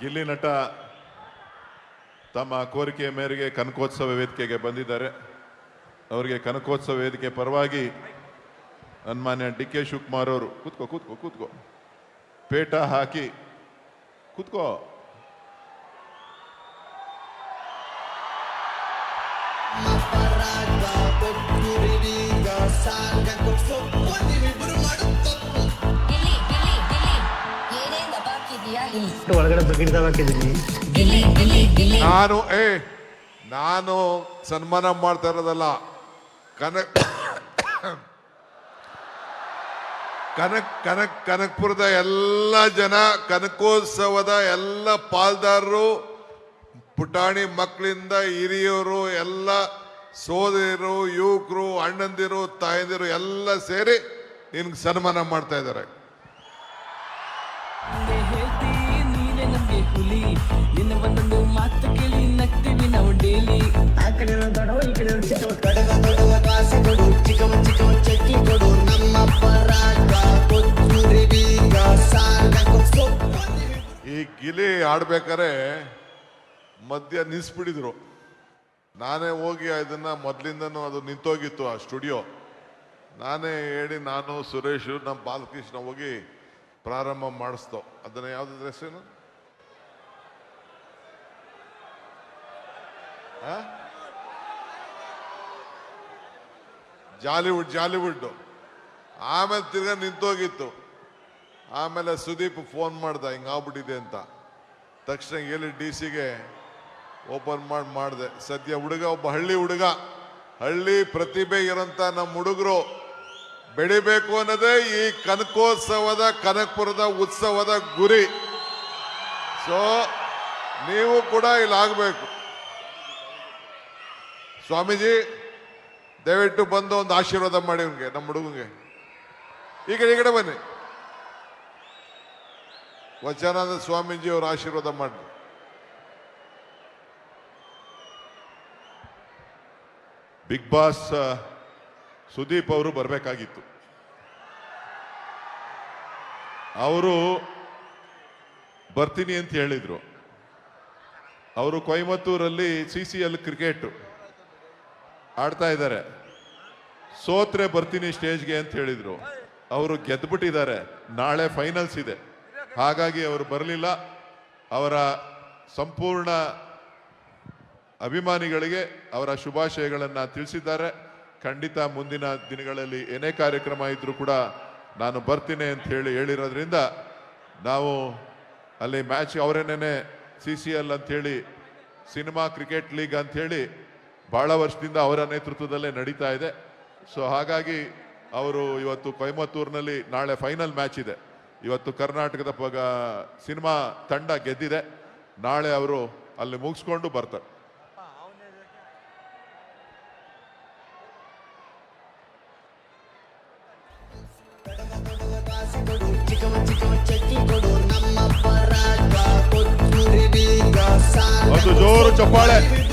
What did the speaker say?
ಗಿಲ್ಲಿ ನಟ ತಮ್ಮ ಕೋರಿಕೆಯ ಮೇರೆಗೆ ಕನಕೋತ್ಸವ ವೇದಿಕೆಗೆ ಬಂದಿದ್ದಾರೆ. ಅವರಿಗೆ ಕನಕೋತ್ಸವ ವೇದಿಕೆ ಪರವಾಗಿ ಸನ್ಮಾನ್ಯ ಡಿ ಕೆ ಶಿವಕುಮಾರ್ ಅವರು, ಕೂತ್ಕೋ ಕೂತ್ಕೋ ಕೂತ್ಕೋ. ಪೇಟ ಹಾಕಿ, ಕೂತ್ಕೋ. ಇಲ್ಲಿ ಒಳಗಡೆ ಬಕೆಟ್ ಹಾಕಿದ್ದೀನಿ ನಾನು ಏ ನಾನು ಸನ್ಮಾನ ಮಾಡ್ತಾ ಇರೋದಲ್ಲ. ಕನಕ್ ಕನಕ್ ಕನಕ್ ಕನಕ್ಪುರದ ಎಲ್ಲ ಜನ ಕನಕೋತ್ಸವದ ಎಲ್ಲ ಪಾಲ್ದಾರರು ಪುಟಾಣಿ ಮಕ್ಕಳಿಂದ ಹಿರಿಯರು ಎಲ್ಲ ಸೋದರಿಯರು ಯುವಕರು ಅಣ್ಣಂದಿರು ತಾಯಂದಿರು ಎಲ್ಲ ಸೇರಿ ನಿನ್ಗೆ ಸನ್ಮಾನ ಮಾಡ್ತಾ ಇದ್ದಾರೆ. ಹುಲಿ. ನಿನ್ನ ಒಂದೊಂದು ಮಾತು ಕೇಳಿ ನಗ್ತೀವಿ ನಾವು ಡೇಲಿ ಆ ಕಡೆ ದೊಡ್ಡವ ಈ ಕಡೆ ಇರೋ ಚಿಕ್ಕವ. ಕಡಗ ದೊಡವ ಕಾಸು ಕೊಡು ಚಿಕ್ಕವ ಚಿಕ್ಕವ ಚಕ್ಕಿ ಕೊಡು. ನಮ್ಮ ಪರಾಗ ಕೊಚ್ಚುರಿ ಬೀಗ ಸಾಗ ಈ ಗಿಲಿ ಆಡ್ಬೇಕಾರೆ ಮಧ್ಯ ನಿಲ್ಸ್ಬಿಟ್ಟಿದ್ರು ನಾನೇ ಹೋಗಿ ಇದನ್ನ ಮೊದ್ಲಿಂದನೂ ಅದು ನಿಂತೋಗಿತ್ತು ಆ ಸ್ಟುಡಿಯೋ. ನಾನೇ ಹೇಳಿ ನಾನು ಸುರೇಶ್ ನಮ್ಮ ಬಾಲಕೃಷ್ಣ ಹೋಗಿ ಪ್ರಾರಂಭ ಮಾಡಿಸ್ತೋ. ಅದನ್ನ ಯಾವ್ದು ಹೆಸರೇನು ಆ? ಜಾಲಿವುಡ್ ಜಾಲಿವುಡ್. ಆಮೇಲೆ ತಿರ್ಗಾ ನಿಂತೋಗಿತ್ತು. ಆಮೇಲೆ ಸುದೀಪ್ ಫೋನ್ ಮಾಡ್ದ, ಹಿಂಗೆ ಆಗ್ಬಿಟ್ಟಿದೆ ಅಂತ. ತಕ್ಷಣ ಹೇಳಿ ಡಿ ಸಿಗೆ ಓಪನ್ ಮಾಡಿ, ಮಾಡಿದೆ. ಸದ್ಯ ಹುಡುಗ ಒಬ್ಬ ಹಳ್ಳಿ ಹುಡುಗ. ಹಳ್ಳಿ ಪ್ರತಿಭೆ ಇರೋಂಥ ನಮ್ಮ ಹುಡುಗರು. ಬೆಳಿಬೇಕು ಅನ್ನೋದೇ ಈ ಕನಕೋತ್ಸವದ, ಕನಕಪುರದ ಉತ್ಸವದ ಗುರಿ. ಸೊ ನೀವು ಕೂಡ ಇಲ್ಲಿ ಆಗಬೇಕು ಸ್ವಾಮೀಜಿ, ದಯವಿಟ್ಟು ಬಂದು ಒಂದು ಆಶೀರ್ವಾದ ಮಾಡಿ ಅವನಿಗೆ ನಮ್ಮ ಕಡೆ ಈ ಕಡೆ ಬನ್ನಿ. ವಚನಾನಂದ ಸ್ವಾಮೀಜಿ ಅವರು ಆಶೀರ್ವಾದ ಮಾಡಿ ಬಿಗ್ ಬಾಸ್ ಸುದೀಪ್ ಅವರು ಬರಬೇಕಾಗಿತ್ತು. ಅವರು ಬರ್ತೀನಿ ಅಂತ ಹೇಳಿದ್ರು. ಅವರು ಕೊಯಮತ್ತೂರಲ್ಲಿ ಸಿ ಸಿ ಎಲ್ ಕ್ರಿಕೆಟ್. ಆಡ್ತಾ ಇದ್ದಾರೆ. ಸೋತ್ರೆ ಬರ್ತೀನಿ ಸ್ಟೇಜ್ಗೆ ಅಂತ ಹೇಳಿದರು. ಅವರು ಗೆದ್ಬಿಟ್ಟಿದ್ದಾರೆ. ನಾಳೆ ಫೈನಲ್ಸ್ ಇದೆ. ಹಾಗಾಗಿ ಅವರು ಬರಲಿಲ್ಲ. ಅವರ ಸಂಪೂರ್ಣ ಅಭಿಮಾನಿಗಳಿಗೆ ಅವರ ಶುಭಾಶಯಗಳನ್ನು ತಿಳಿಸಿದ್ದಾರೆ. ಖಂಡಿತ ಮುಂದಿನ ದಿನಗಳಲ್ಲಿ ಏನೇ ಕಾರ್ಯಕ್ರಮ ಇದ್ದರೂ ಕೂಡ ನಾನು ಬರ್ತೀನಿ ಅಂತ ಹೇಳಿ ಹೇಳಿರೋದ್ರಿಂದ ನಾವು ಅಲ್ಲಿ ಮ್ಯಾಚ್ ಅವರೇನೇ ಸಿ ಸಿ ಎಲ್ ಅಂಥೇಳಿ ಸಿನಿಮಾ ಕ್ರಿಕೆಟ್ ಲೀಗ್ ಅಂಥೇಳಿ ಬಹಳ ವರ್ಷದಿಂದ ಅವರ ನೇತೃತ್ವದಲ್ಲೇ ನಡೀತಾ ಇದೆ. ಸೊ ಹಾಗಾಗಿ ಅವರು ಇವತ್ತು ಕೊಯಮತ್ತೂರಿನಲ್ಲಿ ನಾಳೆ ಫೈನಲ್ ಮ್ಯಾಚ್ ಇದೆ. ಇವತ್ತು ಕರ್ನಾಟಕದ ಸಿನಿಮಾ ತಂಡ ಗೆದ್ದಿದೆ. ನಾಳೆ ಅವರು ಅಲ್ಲಿ ಮುಗಿಸ್ಕೊಂಡು ಬರ್ತಾರೆ. ಜೋರು ಚಪ್ಪಾಳೆ.